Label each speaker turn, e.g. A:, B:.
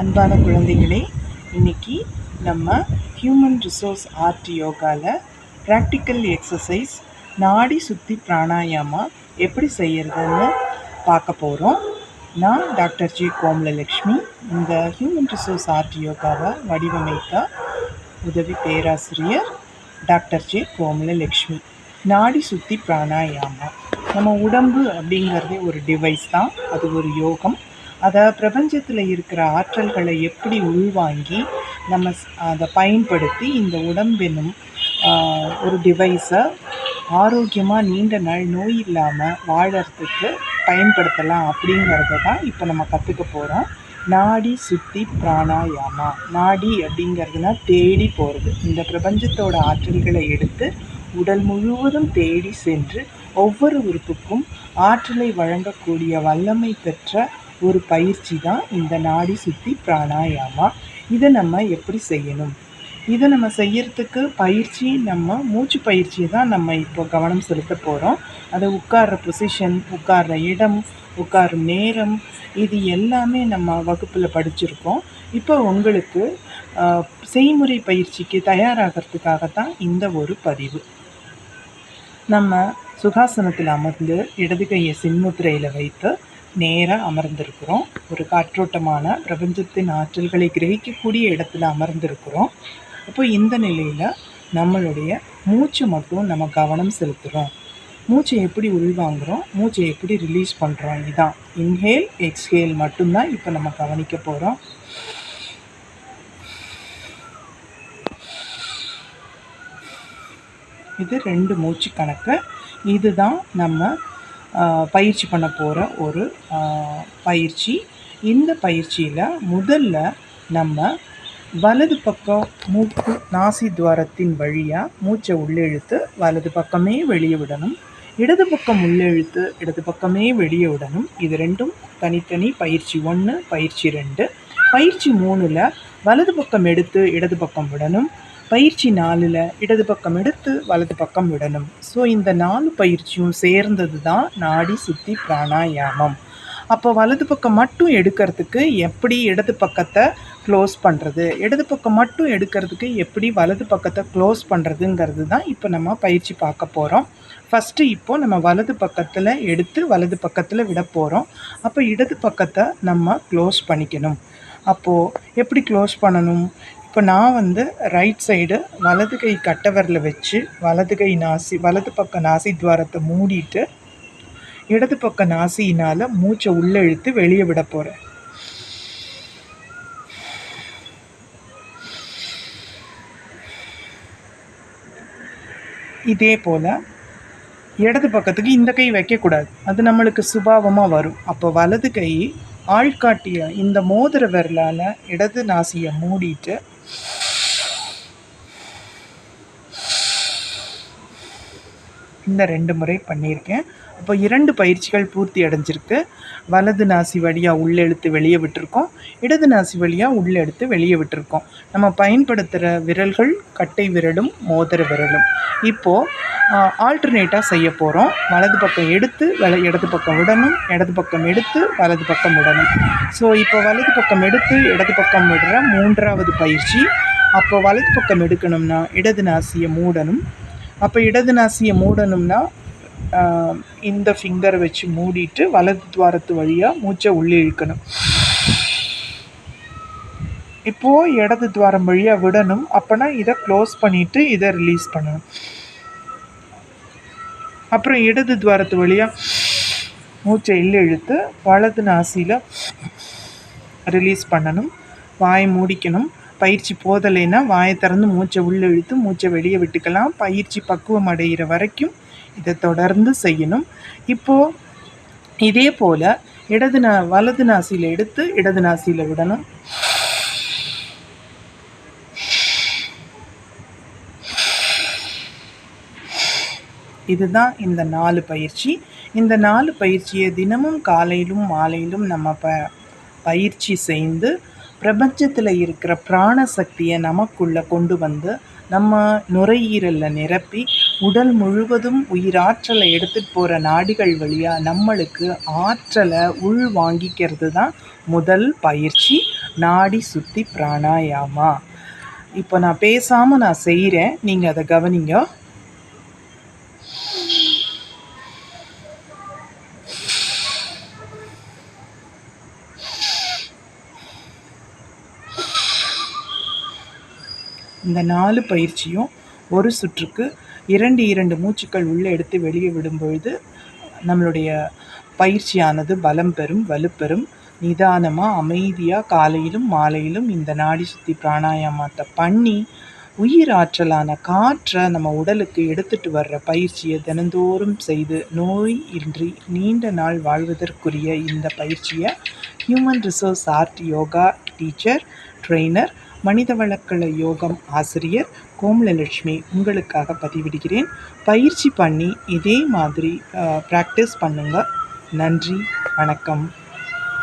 A: அன்பான குழந்தைகளே இன்னைக்கு நம்ம ஹியூமன் ரிசோர்ஸ் ஆர்ட் யோகாவில் ப்ராக்டிக்கல் எக்ஸசைஸ் நாடி சுத்தி பிராணாயாமா எப்படி செய்யறதுன்னு பார்க்க போகிறோம் நான் டாக்டர் ஜி கோமலலக்ஷ்மி இந்த ஹியூமன் ரிசோர்ஸ் ஆர்ட் யோகாவை வடிவமைத்த உதவி பேராசிரியர் டாக்டர் ஜே கோமலலக்ஷ்மி நாடி சுத்தி பிராணாயாமா. நம்ம உடம்பு அப்படிங்கிறதே ஒரு டிவைஸ் தான். அது ஒரு யோகம். அதை பிரபஞ்சத்தில் இருக்கிற ஆற்றல்களை எப்படி உள்வாங்கி நம்ம அதை பயன்படுத்தி இந்த உடம்பெனும் ஒரு டிவைஸை ஆரோக்கியமாக நீண்ட நாள் நோய் இல்லாமல் வாழறதுக்கு பயன்படுத்தலாம் அப்படிங்கிறத தான் இப்போ நம்ம கற்றுக்க போகிறோம் நாடி சுத்தி பிராணாயாமா. நாடி அப்படிங்கிறதுனா தேடி போகிறது இந்த பிரபஞ்சத்தோட ஆற்றல்களை எடுத்து உடல் முழுவதும் தேடி சென்று ஒவ்வொரு உறுப்புக்கும் ஆற்றலை வழங்கக்கூடிய வல்லமை பெற்ற ஒரு பயிற்சி தான் இந்த நாடி சுற்றி பிராணாயாமா. இதை நம்ம எப்படி செய்யணும்? இதை நம்ம செய்யறதுக்கு பயிற்சி நம்ம மூச்சு பயிற்சியை தான் நம்ம இப்போ கவனம் செலுத்த போகிறோம் அதை உட்கார்ற பொசிஷன் உட்கார்ற இடம் உட்காரும் நேரம் இது எல்லாமே நம்ம வகுப்பில் படிச்சிருக்கோம். இப்போ உங்களுக்கு செய்முறை பயிற்சிக்கு தயாராகிறதுக்காக தான் இந்த ஒரு பதிவு. நம்ம சுகாசனத்தில் அமர்ந்து இடது கையை சின்முத்திரையில் வைத்து நேராக அமர்ந்திருக்கிறோம். ஒரு காற்றோட்டமான பிரபஞ்சத்தின் ஆற்றல்களை கிரகிக்கக்கூடிய இடத்துல அமர்ந்திருக்கிறோம். அப்போ இந்த நிலையில் நம்மளுடைய மூச்சு மட்டும் நம்ம கவனம் செலுத்துகிறோம் மூச்சை எப்படி உள்வாங்குகிறோம் மூச்சை எப்படி ரிலீஸ் பண்ணுறோம் இதுதான் இன்ஹேல் எக்ஸ்ஹேல் மட்டும்தான் இப்போ நம்ம கவனிக்க போகிறோம் இது ரெண்டு மூச்சு கணக்கு. இதுதான் நம்ம பயிற்சி பண்ண போகிற ஒரு பயிற்சி. இந்த பயிற்சியில் முதல்ல நம்ம வலது பக்கம் மூக்கு நாசி துவாரத்தின் வழியாக மூச்சை உள்ளிழுத்து வலது பக்கமே வெளியே விடணும். இடது பக்கம் உள்ளிழுத்து இடது பக்கமே வெளியே விடணும். இது ரெண்டும் தனித்தனி பயிற்சி ஒன்று பயிற்சி ரெண்டு. பயிற்சி மூணில் வலது பக்கம் எடுத்து இடது பக்கம் விடணும். பயிற்சி நாலில் இடது பக்கம் எடுத்து வலது பக்கம் விடணும். ஸோ இந்த நாலு பயிற்சியும் சேர்ந்தது தான் நாடி சுத்தி பிராணாயாமம். அப்போ வலது பக்கம் மட்டும் எடுக்கிறதுக்கு எப்படி இடது பக்கத்தை க்ளோஸ் பண்ணுறது இடது பக்கம் மட்டும் எடுக்கிறதுக்கு எப்படி வலது பக்கத்தை க்ளோஸ் பண்ணுறதுங்கிறது தான் இப்போ நம்ம பயிற்சி பார்க்க போகிறோம் ஃபஸ்ட்டு இப்போது நம்ம வலது பக்கத்தில் எடுத்து வலது பக்கத்தில் விட போகிறோம் அப்போ இடது பக்கத்தை நம்ம க்ளோஸ் பண்ணிக்கணும். அப்போது எப்படி க்ளோஸ் பண்ணணும்? இப்போ நான் வந்து ரைட் சைடு வலது கை கட்டவரில் வச்சு வலது கை நாசி வலது பக்க நாசி துவாரத்தை மூடிட்டு இடது பக்க நாசியினால் மூச்சை உள்ளே இழுத்து வெளியே விட போகிறேன் இதே போல் இடது பக்கத்துக்கு இந்த கை வைக்கக்கூடாது அது நம்மளுக்கு சுபாவமாக வரும். அப்போ வலது கை ஆள்காட்டிய இந்த மோதிர விரலால் இடது நாசியை மூடிட்டு Yeah. இந்த ரெண்டு முறை பண்ணியிருக்கேன். அப்போ இரண்டு பயிற்சிகள் பூர்த்தி அடைஞ்சிருக்கு. வலது நாசி வழியாக உள்ளெழுத்து வெளியே விட்டுருக்கோம். இடது நாசி வழியாக உள்ளெடுத்து வெளியே விட்டுருக்கோம். நம்ம பயன்படுத்துகிற விரல்கள் கட்டை விரலும் மோதிர விரலும். இப்போது ஆல்டர்னேட்டாக செய்ய போகிறோம் வலது பக்கம் எடுத்து வல இடது பக்கம் விடணும். இடது பக்கம் எடுத்து வலது பக்கம் விடணும். ஸோ இப்போ வலது பக்கம் எடுத்து இடது பக்கம் விடுற மூன்றாவது பயிற்சி. அப்போ வலது பக்கம் எடுக்கணும்னா இடது நாசியை மூடணும். அப்போ இடது நாசியை மூடணும்னா இந்த ஃபிங்கரை வச்சு மூடிட்டு வலது துவாரத்து வழியாக மூச்சை உள்ளே இழுக்கணும். இப்போது இடது துவாரம் வழியாக விடணும். அப்போனா இதை க்ளோஸ் பண்ணிவிட்டு இதை ரிலீஸ் பண்ணணும். அப்புறம் இடது துவாரத்து வழியாக மூச்சை இல்லை இழுத்து வலது நாசியில் ரிலீஸ் பண்ணணும். வாய் மூடிக்கணும். பயிற்சி போதலைன்னா வாயை திறந்து மூச்சை உள்ளே இழுத்து மூச்சை வெளியே விட்டுக்கலாம். பயிற்சி பக்குவம் அடைகிற வரைக்கும் இதை தொடர்ந்து செய்யணும். இப்போது இதே போல் இடது நா வலது நாசியில் எடுத்து இடது நாசியில் விடணும். இதுதான் இந்த நாலு பயிற்சி. இந்த நாலு பயிற்சியை தினமும் காலையிலும் மாலையிலும் நம்ம ப பயிற்சி செய்து பிரபஞ்சத்தில் இருக்கிற பிராண சக்தியை நமக்குள்ளே கொண்டு வந்து நம்ம நுரையீரலில் நிரப்பி உடல் முழுவதும் உயிராற்றலை எடுத்துகிட்டு போகிற நாடிகள் வழியாக நம்மளுக்கு ஆற்றலை உள் வாங்கிக்கிறது தான் முதல் பயிற்சி நாடி சுற்றி பிராணாயாமா. இப்போ நான் பேசாமல் நான் செய்கிறேன் நீங்கள் அதை கவனிங்க. இந்த நாலு பயிற்சியும் ஒரு சுற்றுக்கு இரண்டு இரண்டு மூச்சுக்கள் உள்ளே எடுத்து வெளியே விடும்பொழுது நம்மளுடைய பயிற்சியானது பலம் பெறும் வலுப்பெறும் நிதானமாக அமைதியாக காலையிலும் மாலையிலும் இந்த நாடி சுற்றி பிராணாயாமத்தை பண்ணி உயிர் ஆற்றலான காற்றை நம்ம உடலுக்கு எடுத்துட்டு வர்ற பயிற்சியை தினந்தோறும் செய்து நோய் இன்றி நீண்ட நாள் வாழ்வதற்குரிய இந்த பயிற்சியை human resource art yoga teacher trainer மனித வளக்கல யோகம் ஆசிரியர் கோமலலட்சுமி உங்களுக்காக பதிவிடுகிறேன். பயிற்சி பண்ணி இதே மாதிரி ப்ராக்டிஸ் பண்ணுங்கள் நன்றி வணக்கம்.